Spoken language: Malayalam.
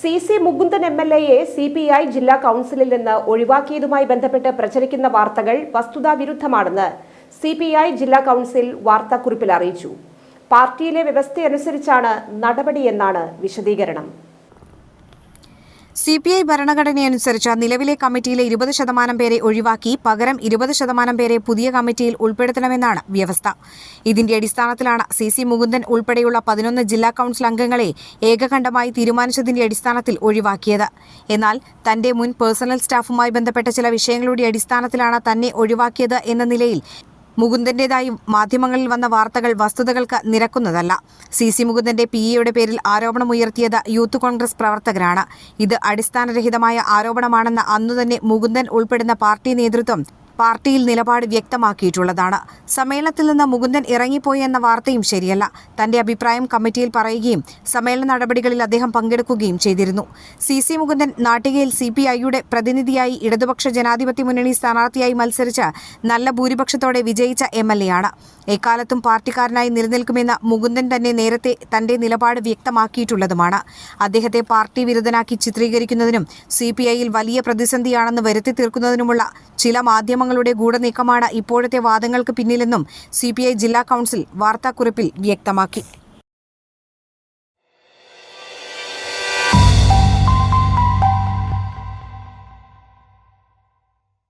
C C Mukundan M L എയെ C P I ജില്ലാ കൌൺസിലിൽ നിന്ന് ഒഴിവാക്കിയതുമായി ബന്ധപ്പെട്ട് പ്രചരിക്കുന്ന വാർത്തകൾ വസ്തുതാവിരുദ്ധമാണെന്ന് സി പി ഐ ജില്ലാ കൌൺസിൽ വാർത്താക്കുറിപ്പിൽ അറിയിച്ചു. പാർട്ടിയിലെ വ്യവസ്ഥയനുസരിച്ചാണ് നടപടിയെന്നാണ് വിശദീകരണം. സി പി ഐ ഭരണഘടനയനുസരിച്ച് നിലവിലെ കമ്മിറ്റിയിലെ ഇരുപത് ശതമാനം പേരെ ഒഴിവാക്കി പകരം ഇരുപത് ശതമാനം പേരെ പുതിയ കമ്മിറ്റിയിൽ ഉൾപ്പെടുത്തണമെന്നാണ് വ്യവസ്ഥ. ഇതിന്റെ അടിസ്ഥാനത്തിലാണ് സി സി മുകുന്ദൻ ഉൾപ്പെടെയുള്ള പതിനൊന്ന് ജില്ലാ കൌൺസിൽ അംഗങ്ങളെ ഏകകണ്ഠമായി തീരുമാനിച്ചതിന്റെ അടിസ്ഥാനത്തിൽ ഒഴിവാക്കിയത്. എന്നാൽ തന്റെ മുൻ പേഴ്സണൽ സ്റ്റാഫുമായി ബന്ധപ്പെട്ട ചില വിഷയങ്ങളുടെ അടിസ്ഥാനത്തിലാണ് തന്നെ ഒഴിവാക്കിയത് എന്ന നിലയിൽ മുകുന്ദന്റേതായും മാധ്യമങ്ങളിൽ വന്ന വാർത്തകൾ വസ്തുതകൾക്ക് നിരക്കുന്നതല്ല. സി. സി. മുകുന്ദന്റെ പി. എയുടെ പേരിൽ ആരോപണമുയർത്തിയത് യൂത്ത് കോൺഗ്രസ് പ്രവർത്തകരാണ്. ഇത് അടിസ്ഥാനരഹിതമായ ആരോപണമാണെന്ന് അന്നുതന്നെ മുകുന്ദൻ ഉൾപ്പെടുന്ന പാർട്ടി നേതൃത്വം പാർട്ടിയിൽ നിലപാട് വ്യക്തമാക്കിയിട്ടുള്ളതാണ്. സമ്മേളനത്തിൽ നിന്ന് മുകുന്ദൻ ഇറങ്ങിപ്പോയി എന്ന വാർത്തയും ശരിയല്ല. തന്റെ അഭിപ്രായം കമ്മിറ്റിയിൽ പറയുകയും സമ്മേളന നടപടികളിൽ അദ്ദേഹം പങ്കെടുക്കുകയും ചെയ്തിരുന്നു. സി സി മുകുന്ദൻ നാട്ടികയിൽ സി പി ഐയുടെ പ്രതിനിധിയായി ഇടതുപക്ഷ ജനാധിപത്യ മുന്നണി സ്ഥാനാർത്ഥിയായി മത്സരിച്ച് നല്ല ഭൂരിപക്ഷത്തോടെ വിജയിച്ച എം എൽ എ ആണ്. എക്കാലത്തും പാർട്ടിക്കാരനായി നിലനിൽക്കുമെന്ന മുകുന്ദൻ തന്നെ നേരത്തെ തന്റെ നിലപാട് വ്യക്തമാക്കിയിട്ടുള്ളതുമാണ്. അദ്ദേഹത്തെ പാർട്ടി വിരുദ്ധനാക്കി ചിത്രീകരിക്കുന്നതിനും സി പി ഐയിൽ വലിയ പ്രതിസന്ധിയാണെന്ന് വരുത്തി തീർക്കുന്നതിനുമുള്ള ചില മാധ്യമങ്ങളുടെ ഗൂഢനീക്കമാണ് ഇപ്പോഴത്തെ വാദങ്ങൾക്ക് പിന്നിലെന്നും സി ജില്ലാ കൗൺസിൽ വാർത്താക്കുറിപ്പിൽ വ്യക്തമാക്കി.